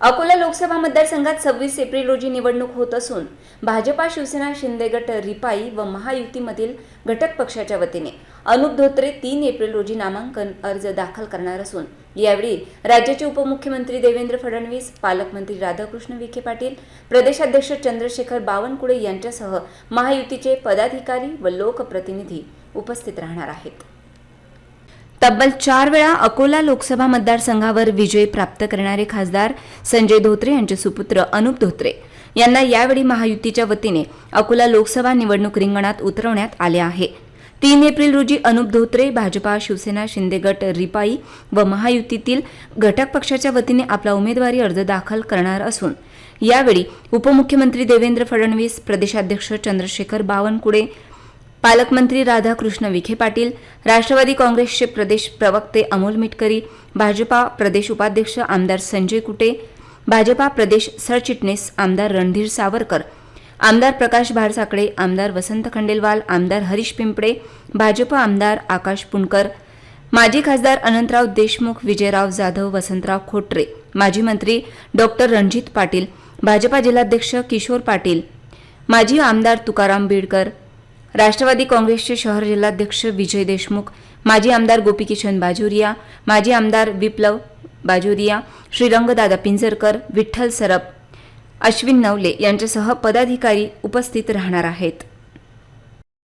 अकोला लोकसभा मतदारसंघात सव्वीस एप्रिल रोजी निवडणूक होत असून भाजपा शिवसेना शिंदे गट रिपाई व महायुतीमधील घटक पक्षाच्या वतीने अनुप धोत्रे तीन एप्रिल रोजी नामांकन अर्ज दाखल करणार असून यावेळी राज्याचे उपमुख्यमंत्री देवेंद्र फडणवीस पालकमंत्री राधाकृष्ण विखे पाटील प्रदेशाध्यक्ष चंद्रशेखर बावनकुळे यांच्यासह महायुतीचे पदाधिकारी व लोकप्रतिनिधी उपस्थित राहणार आहेत. तब्बल चार वेळा अकोला लोकसभा मतदारसंघावर विजय प्राप्त करणारे खासदार संजय धोत्रे यांचे सुपुत्र अनुप धोत्रे यांना यावेळी महायुतीच्या वतीने अकोला लोकसभा निवडणूक रिंगणात उतरवण्यात आले आहे. तीन एप्रिल रोजी अनुप धोत्रे भाजपा शिवसेना शिंदे गट रिपाई व महायुतीतील घटक पक्षाच्या वतीने आपला उमेदवारी अर्ज दाखल करणार असून यावेळी उपमुख्यमंत्री देवेंद्र फडणवीस प्रदेशाध्यक्ष चंद्रशेखर बावनकुळे पालकमंत्री राधाकृष्ण विखे पाटील राष्ट्रवादी काँग्रेसचे प्रदेश प्रवक्ते अमोल मिटकरी भाजपा प्रदेश उपाध्यक्ष आमदार संजय कुटे भाजपा प्रदेश सरचिटणीस आमदार रणधीर सावरकर आमदार प्रकाश भारसाकडे आमदार वसंत खंडेलवाल आमदार हरीश पिंपळे भाजप आमदार आकाश पुणकर माजी खासदार अनंतराव देशमुख विजयराव जाधव वसंतराव खोटरे माजी मंत्री डॉक्टर रणजित पाटील भाजपा जिल्हाध्यक्ष किशोर पाटील माजी आमदार तुकाराम बीडकर राष्ट्रवादी काँग्रेसचे शहर जिल्हाध्यक्ष विजय देशमुख माजी आमदार गोपीकिशन बाजुरिया माजी आमदार विप्लव बाजुरिया श्रीरंगदादा पिंजरकर विठ्ठल सरप अश्विन नवले यांच्यासह पदाधिकारी उपस्थित राहणार आहेत.